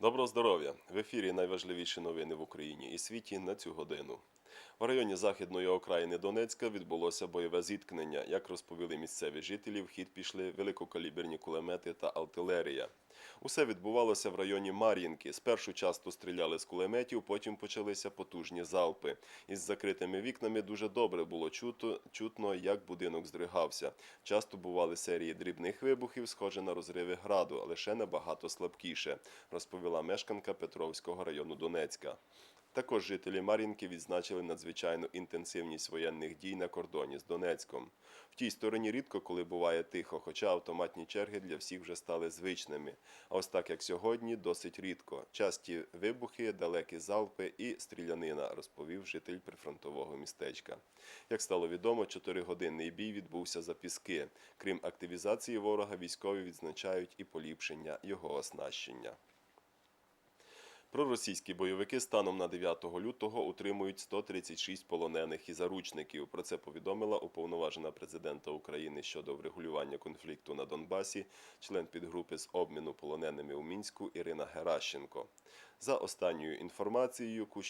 Доброго здоров'я! В ефірі найважливіші новини в Україні і світі на цю годину. В районі західної окраїни Донецька відбулося бойове зіткнення. Як розповіли місцеві жителі, в хід пішли великокаліберні кулемети та артилерія. Усе відбувалося в районі Мар'їнки. Спершу часто стріляли з кулеметів, потім почалися потужні залпи. Із закритими вікнами дуже добре було чуто, чутно, як будинок здригався. Часто бували серії дрібних вибухів, схожі на розриви граду, лише набагато слабкіше, розповіла мешканка Петровського району Донецька. Також жителі Мар'їнки відзначили надзвичайну інтенсивність воєнних дій на кордоні з Донецьком. В тій стороні рідко коли буває тихо, хоча автоматні черги для всіх вже стали звичними. А ось так як сьогодні, досить рідко. Часті вибухи, далекі залпи і стрілянина, розповів житель прифронтового містечка. Як стало відомо, чотиригодинний бій відбувся за піски. Крім активізації ворога, військові відзначають і поліпшення його оснащення. Проросійські бойовики станом на 9 лютого утримують 136 полонених і заручників. Про це повідомила уповноважена президента України щодо врегулювання конфлікту на Донбасі, член підгрупи з обміну полоненими у мінську Ірина Геращенко. За останньою інформацією, яку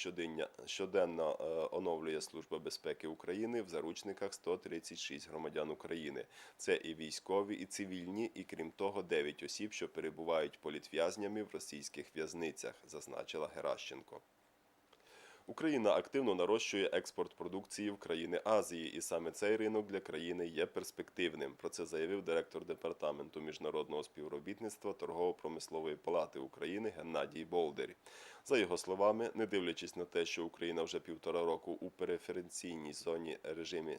щоденно е, оновлює Служба безпеки України в заручниках 136 громадян України. Це і військові, і цивільні, і крім того, 9 осіб, що перебувають політв'язнями в російських в'язницях, зазначила Геращенко. Україна активно нарощує експорт продукції в країни Азії, і саме цей ринок для країни є перспективним. Про це заявив директор департаменту міжнародного співробітництва торгово-промислової палати України Геннадій Болдер. За його словами, не дивлячись на те, що Україна вже півтора року у преференційній зоні режимі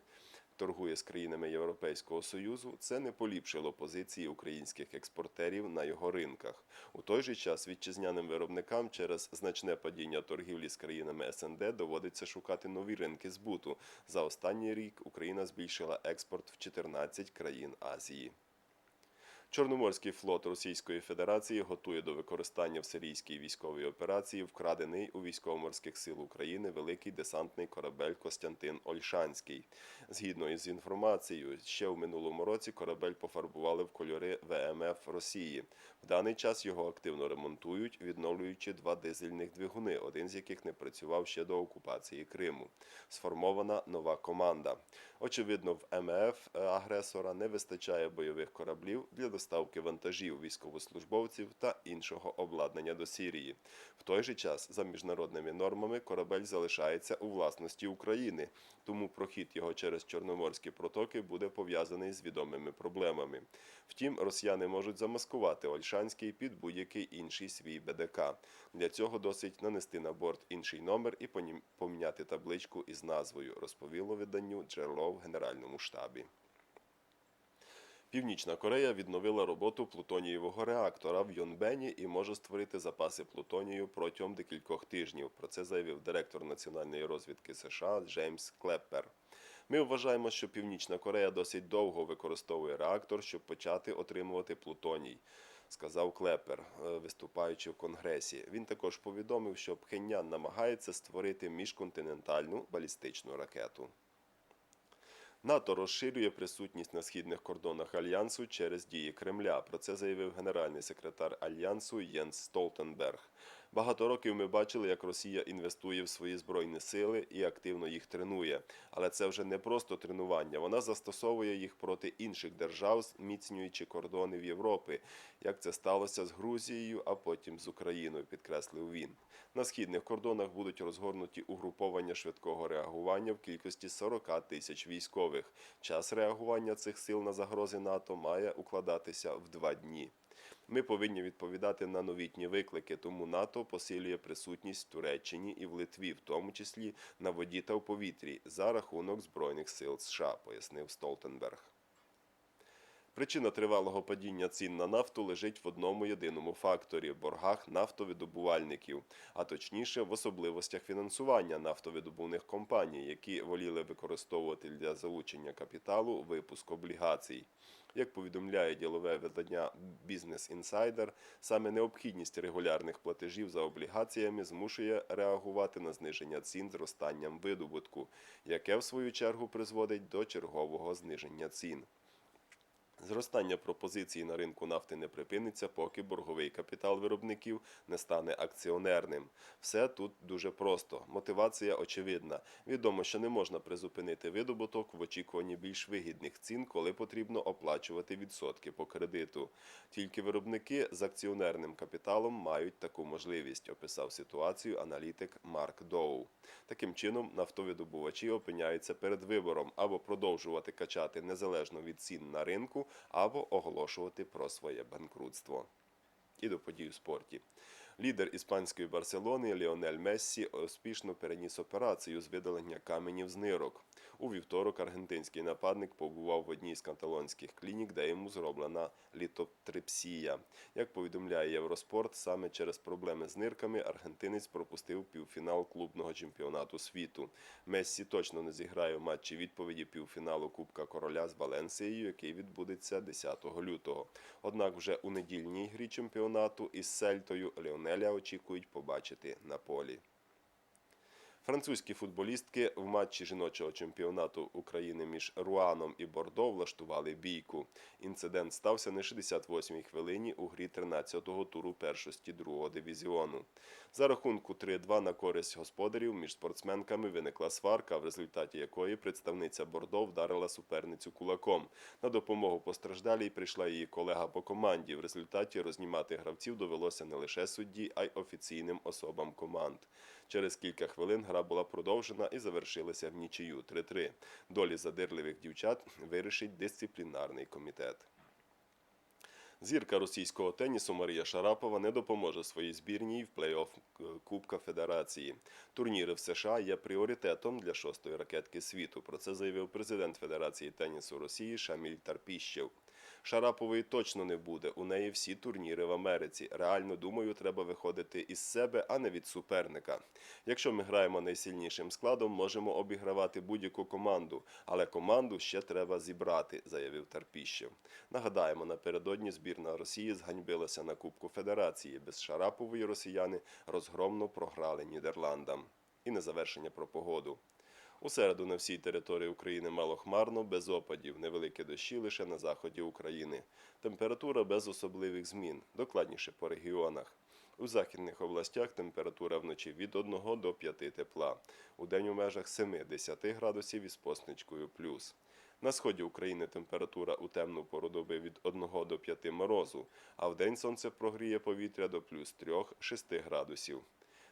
торгує з країнами Європейського Союзу, це не поліпшило позиції українських експортерів на його ринках. У той же час вітчизняним виробникам через значне падіння торгівлі з країнами СНД доводиться шукати нові ринки збуту. За останній рік Україна збільшила експорт в 14 країн Азії. Чорноморський флот Російської Федерації готує до використання в сирійській військовій операції вкрадений у військово-морських сил України великий десантний корабель Костянтин Ольшанський. Згідно із інформацією, ще в минулому році корабель пофарбували в кольори ВМФ Росії. В даний час його активно ремонтують, відновлюючи два дизельних двигуни, один з яких не працював ще до окупації Криму. Сформована нова команда. Очевидно, в МФ агресора не вистачає бойових кораблів для доставки вантажів, військовослужбовців та іншого обладнання до Сирії. В той же час, за міжнародними нормами, корабель залишається у власності України, тому прохід його через Чорноморські протоки буде пов'язаний з відомими проблемами. Втім, росіяни можуть замаскувати Ольшанський під будь-який інший свій БДК. Для цього досить нанести на борт інший номер і поміняти табличку із назвою, розповіло виданню джерело в Генеральному штабі. Північна Корея відновила роботу плутонієвого реактора в Йонбені і може створити запаси плутонію протягом декількох тижнів. Про це заявив директор національної розвідки США Джеймс Клеппер. Ми вважаємо, що Північна Корея досить довго використовує реактор, щоб почати отримувати плутоній. Сказав Клепер, е, виступаючи в Конгресі. Він також повідомив, що Пхеньян намагається створити міжконтинентальну балістичну ракету. НАТО розширює присутність на східних кордонах альянсу через дії Кремля. Про це заявив генеральний секретар альянсу Єнс Столтенберг. Багато років ми бачили, як Росія інвестує в свої збройні сили і активно їх тренує. Але це вже не просто тренування. Вона застосовує їх проти інших держав, зміцнюючи кордони в Європі, як це сталося з Грузією, а потім з Україною, підкреслив він. На східних кордонах будуть розгорнуті угруповання швидкого реагування в кількості 40 тисяч військових. Час реагування цих сил на загрози НАТО має укладатися в два дні. Ми повинні відповідати на новітні виклики, тому НАТО посилює присутність в Туреччині і в Литві, в тому числі на воді та в повітрі, за рахунок збройних сил США, пояснив Столтенберг. Причина тривалого падіння цін на нафту лежить в одному єдиному факторі боргах нафтовидобувальників, а точніше в особливостях фінансування нафтовидобувних компаній, які воліли використовувати для залучення капіталу випуск облігацій. Як повідомляє ділове видання Business Insider, саме необхідність регулярних платежів за облігаціями змушує реагувати на зниження цін зростанням видобутку, яке в свою чергу призводить до чергового зниження цін. Зростання пропозицій на ринку нафти не припиниться, поки борговий капітал виробників не стане акціонерним. Все тут дуже просто. Мотивація очевидна. Відомо, що не можна призупинити видобуток в очікуванні більш вигідних цін, коли потрібно оплачувати відсотки по кредиту. Тільки виробники з акціонерним капіталом мають таку можливість, описав ситуацію аналітик Марк Доу. Таким чином, нафтовидобувачі опиняються перед вибором або продовжувати качати незалежно від цін на ринку, або оголошувати про своє банкрутство. І до подій у спорті. Лідер іспанської Барселони Ліонель Мессі успішно переніс операцію з видалення каменів з нирок. У вівторок аргентинський нападник побував в одній з каталонських клінік, де йому зроблена літотрипсія. Як повідомляє Євроспорт, саме через проблеми з нирками аргентинець пропустив півфінал клубного чемпіонату світу. Мессі точно не зіграє в матчі відповіді півфіналу Кубка Короля з Валенсією, який відбудеться 10 лютого. Однак вже у недільній грі чемпіонату із Сельтою Ліонеля очікують побачити на полі. Французькі футболістки в матчі жіночого чемпіонату України між Руаном і Бордо влаштували бійку. Інцидент стався на 68-й хвилині у грі 13-го туру першості другого дивізіону. За рахунку 3-2 на користь господарів між спортсменками виникла сварка, в результаті якої представниця Бордо вдарила суперницю кулаком. На допомогу постраждалій прийшла її колега по команді. В результаті рознімати гравців довелося не лише судді, а й офіційним особам команд. Через кілька хвилин гра була продовжена і завершилася в нічию 3-3. Долі задирливих дівчат вирішить дисциплінарний комітет. Зірка російського тенісу Марія Шарапова не допоможе своїй збірній в плей-офф е, Кубка Федерації. Турніри в США є пріоритетом для шостої ракетки світу. Про це заявив президент Федерації тенісу Росії Шаміль Тарпіщев. Шарапової точно не буде. У неї всі турніри в Америці. Реально думаю, треба виходити із себе, а не від суперника. Якщо ми граємо найсильнішим складом, можемо обігравати будь-яку команду, але команду ще треба зібрати, заявив Тарпіщев. Нагадаємо, напередодні збірна Росії зганьбилася на Кубку Федерації. Без Шарапової росіяни розгромно програли Нідерландам. І на завершення про погоду. У середу на всій території України малохмарно, без опадів, невеликі дощі лише на заході України. Температура без особливих змін, докладніше по регіонах. У західних областях температура вночі від 1 до 5 тепла, у день у межах 7-10 градусів із позначкою плюс. На сході України температура у темну пору доби від 1 до 5 морозу, а вдень сонце прогріє повітря до плюс 3-6 градусів.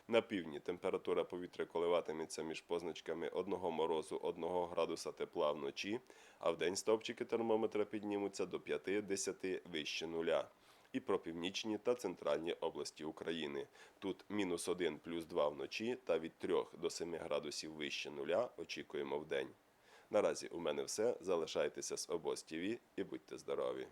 На півдні температура повітря коливатиметься між позначками 1 морозу 1 градуса тепла вночі, а вдень стовпчики термометра піднімуться до 5-10 вище нуля. І про північні та центральні області України. Тут мінус 1 плюс 2 вночі та від 3 до 7 градусів вище нуля очікуємо вдень. Наразі у мене все. Залишайтеся з обоз ТВ і будьте здорові!